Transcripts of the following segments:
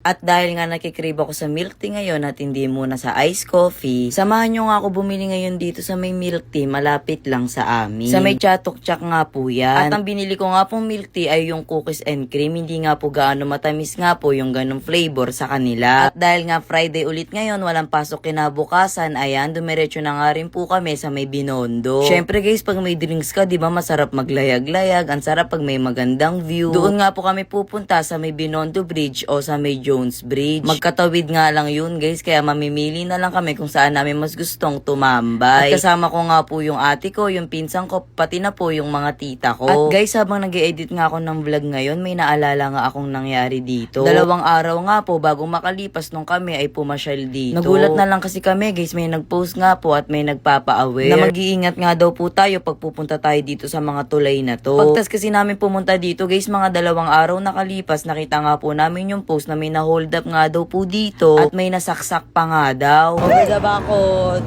At dahil nga nakikrave ako sa milk tea ngayon at hindi muna sa iced coffee, samahan nyo nga ako bumili ngayon dito sa may milk tea malapit lang sa amin. Sa may chatok chak nga po yan. At ang binili ko nga pong milk tea ay yung cookies and cream. Hindi nga po gaano matamis nga po yung ganong flavor sa kanila. At dahil nga Friday ulit ngayon, walang pasok kinabukasan, ayan, dumiretso na nga rin po kami sa may binondo. Syempre guys, pag may drinks ka, di ba masarap maglayag-layag. Ang sarap pag may magandang view. Doon nga po kami pupunta sa may Binondo Bridge o sa may Jones Bridge. Magkatawid nga lang yun guys, kaya mamimili na lang kami kung saan namin mas gustong tumambay. At kasama ko nga po yung ate ko, yung pinsan ko, pati na po yung mga tita ko. At guys, habang nag edit nga ako ng vlog ngayon, may naalala nga akong nangyari dito. Dalawang araw nga po, bago makalipas nung kami ay pumasyal dito. Nagulat na lang kasi kami guys, may nagpost nga po at may nagpapa-aware. Na mag-iingat nga daw po tayo pag pupunta tayo dito sa mga tulay na to. Pagtas kasi namin pumunta dito guys, mga dalawang araw nakalipas, nakita nga po namin yung post na may na-hold up nga daw po dito at may nasaksak pa nga daw. Okay na bakot?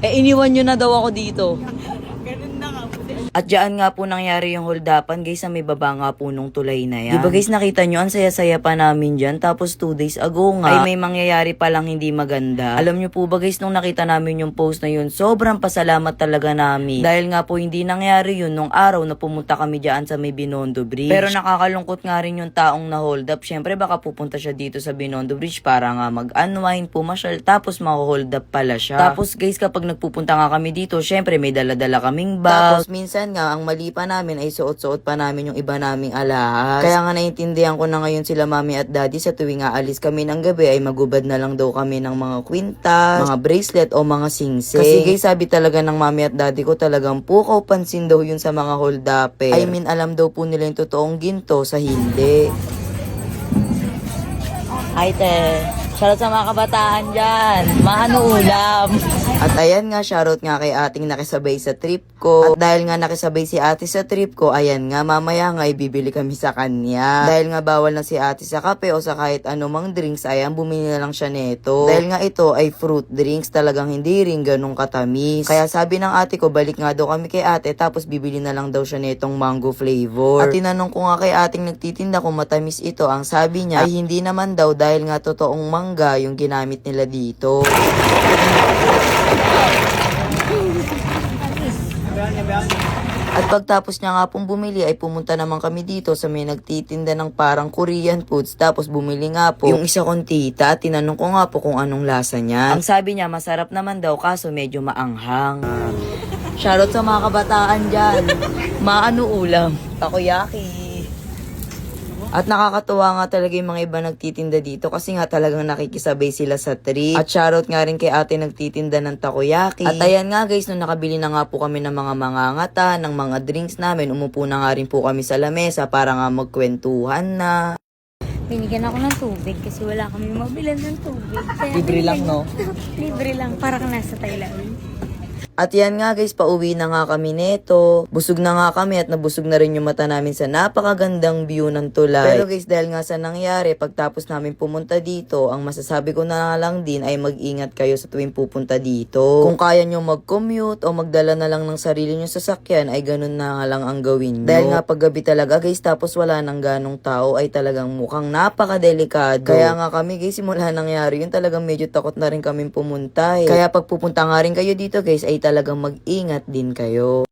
Eh, iniwan nyo na daw ako dito. At diyan nga po nangyari yung holdapan guys sa may baba nga po nung tulay na yan. Diba guys nakita nyo ang saya-saya pa namin dyan tapos 2 days ago nga ay may mangyayari palang hindi maganda. Alam nyo po ba guys nung nakita namin yung post na yun sobrang pasalamat talaga namin. Dahil nga po hindi nangyari yun nung araw na pumunta kami dyan sa may Binondo Bridge. Pero nakakalungkot nga rin yung taong na hold up. Syempre baka pupunta siya dito sa Binondo Bridge para nga mag-unwind, pumasyal tapos ma-hold up pala siya. Tapos guys kapag nagpupunta nga kami dito syempre may dala-dala kaming bag. Tapos minsan nga, ang mali pa namin ay suot-suot pa namin yung iba naming alahas. Kaya nga naiintindihan ko na ngayon sila mami at daddy sa tuwing aalis kami ng gabi ay magubad na lang daw kami ng mga kwintas, mga bracelet o mga singsing. Kasi guys, sabi talaga ng mami at daddy ko talagang pukaw pansin daw yun sa mga hold upper. I mean, alam daw po nila yung totoong ginto sa hindi. Hi, te. Shoutout sa mga kabataan dyan. Mahano ulam. At ayan nga, shoutout nga kay ating nakisabay sa trip ko. At dahil nga nakisabay si ate sa trip ko, ayan nga, mamaya nga ibibili kami sa kanya. Dahil nga bawal na si ate sa kape o sa kahit anumang drinks, ayan, bumili na lang siya neto. Dahil nga ito ay fruit drinks, talagang hindi rin ganong katamis. Kaya sabi ng ate ko, balik nga daw kami kay ate, tapos bibili na lang daw siya netong mango flavor. At tinanong ko nga kay ating nagtitinda kung matamis ito, ang sabi niya ay hindi naman daw dahil nga totoong mangga yung ginamit nila dito. At pagtapos niya nga pong bumili ay pumunta naman kami dito sa may nagtitinda ng parang Korean foods tapos bumili nga po yung isa kong tita tinanong ko nga po kung anong lasa niya. Ang sabi niya masarap naman daw kaso medyo maanghang. Shoutout sa mga kabataan dyan. Maano ulam? Takoyaki. At nakakatuwa nga talaga yung mga iba nagtitinda dito kasi nga talagang nakikisabay sila sa trip. At shoutout nga rin kay ate nagtitinda ng takoyaki. At ayan nga guys, nung nakabili na nga po kami ng mga mangangata, ng mga drinks namin, umupo na nga rin po kami sa lamesa para nga magkwentuhan na. Binigyan ako ng tubig kasi wala kami mabilan ng tubig. Kaya Libre lang, no? Libre lang, parang nasa Thailand. At yan nga guys, pauwi na nga kami neto. Busog na nga kami at nabusog na rin yung mata namin sa napakagandang view ng tulay. Pero guys, dahil nga sa nangyari, pagtapos namin pumunta dito, ang masasabi ko na lang din ay mag-ingat kayo sa tuwing pupunta dito. Kung kaya nyo mag-commute o magdala na lang ng sarili nyo sasakyan, ay ganun na nga lang ang gawin nyo. Dahil nga paggabi talaga guys, tapos wala nang ganong tao, ay talagang mukhang napakadelikado. Kaya nga kami guys, simula nangyari yun, talagang medyo takot na rin kami pumunta eh. Kaya pag pupunta nga rin kayo dito guys, ay talagang mag-ingat din kayo.